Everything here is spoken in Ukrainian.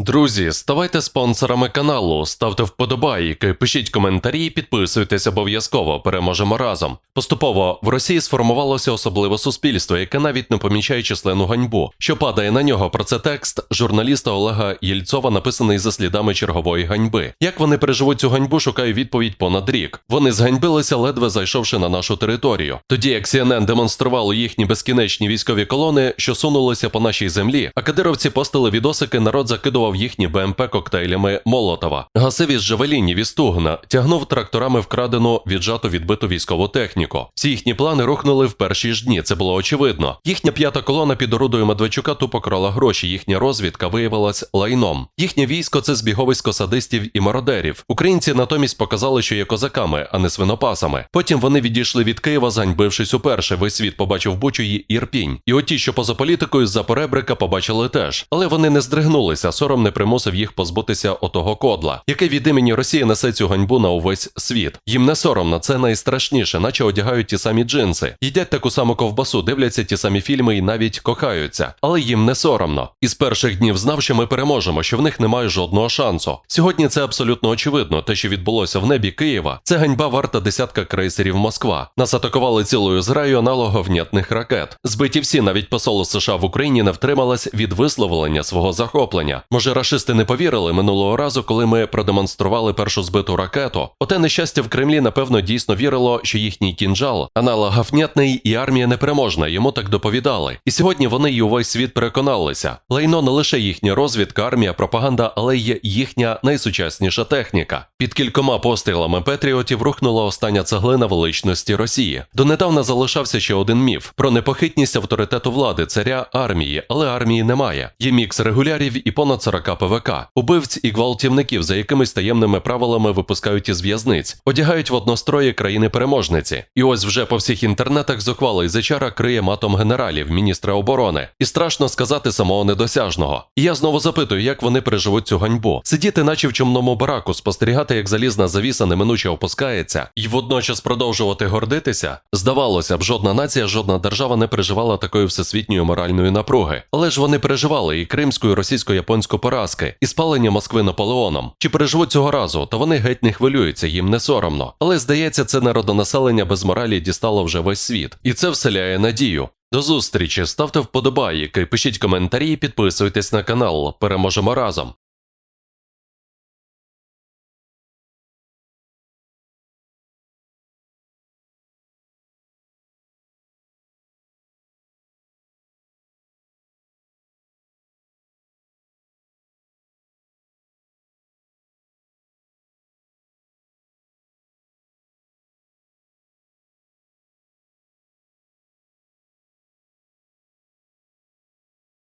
Друзі, ставайте спонсорами каналу, ставте вподобайки, пишіть коментарі, підписуйтесь обов'язково. Переможемо разом. Поступово в Росії сформувалося особливе суспільство, яке навіть не помічає численну ганьбу, що падає на нього. Про це текст журналіста Олега Єльцова, написаний за слідами чергової ганьби. Як вони переживуть цю ганьбу, шукаю відповідь понад рік. Вони зганьбилися, ледве зайшовши на нашу територію. Тоді як CNN демонструвало їхні безкінечні військові колони, що сунулися по нашій землі, а кадировці постили відосики, народ закидував їхні БМП коктейлями Молотова. Гасив із Жавелінів і Стугна, тягнув тракторами вкрадену віджату відбиту військову техніку. Всі їхні плани рухнули в перші ж дні. Це було очевидно. Їхня п'ята колона під орудою Медведчука тупо крала гроші. Їхня розвідка виявилась лайном. Їхнє військо це збіговисько садистів і мародерів. Українці натомість показали, що є козаками, а не свинопасами. Потім вони відійшли від Києва, заньбившись уперше. Весь світ побачив Бучу і Ірпінь. І оті, що поза політикою з-за поребрика, побачили теж. Але вони не здригнулися. Сором не примусив їх позбутися отого кодла, яке від імені Росії несе цю ганьбу на увесь світ. Їм не соромно, це найстрашніше, наче одягають ті самі джинси, їдять таку саму ковбасу, дивляться ті самі фільми і навіть кохаються. Але їм не соромно. Із перших днів знав, що ми переможемо, що в них немає жодного шансу. Сьогодні це абсолютно очевидно. Те, що відбулося в небі Києва, це ганьба варта десятка крейсерів Москва. Нас атакували цілою зграю аналоговнятних ракет. Збиті всі, навіть посол США в Україні не втрималась від висловлення свого захоплення. Може, рашисти не повірили минулого разу, коли ми продемонстрували першу збиту ракету. Оте нещастя в Кремлі, напевно, дійсно вірило, що їхній кінжал аналоговнятний і армія непереможна. Йому так доповідали. І сьогодні вони і увесь світ переконалися. Лайно не лише їхня розвідка, армія, пропаганда, але й їхня найсучасніша техніка. Під кількома пострілами Петріотів рухнула остання цеглина величності Росії. Донедавна залишався ще один міф про непохитність авторитету влади, царя армії, але армії немає. Є мікс регулярів і понад 40 ПВК, убивць і гвалтівників, за якимись таємними правилами випускають із в'язниць, одягають в однострої країни-переможниці. І ось вже по всіх інтернетах зухвалий зачара криє матом генералів, міністра оборони. І страшно сказати самого недосяжного. І я знову запитую, як вони переживуть цю ганьбу. Сидіти, наче в чомному бараку, спостерігати, як залізна завіса неминуче опускається, і водночас продовжувати гордитися. Здавалося б, жодна нація, жодна держава не переживала такої всесвітньої моральної напруги. Але ж вони переживали і кримську, і російсько-японську поразки, і спалення Москви Наполеоном. Чи переживуть цього разу, то вони геть не хвилюються, їм не соромно. Але здається, це народонаселення без моралі дістало вже весь світ, і це вселяє надію. До зустрічі, ставте вподобайки, пишіть коментарі, підписуйтесь на канал. Переможемо разом.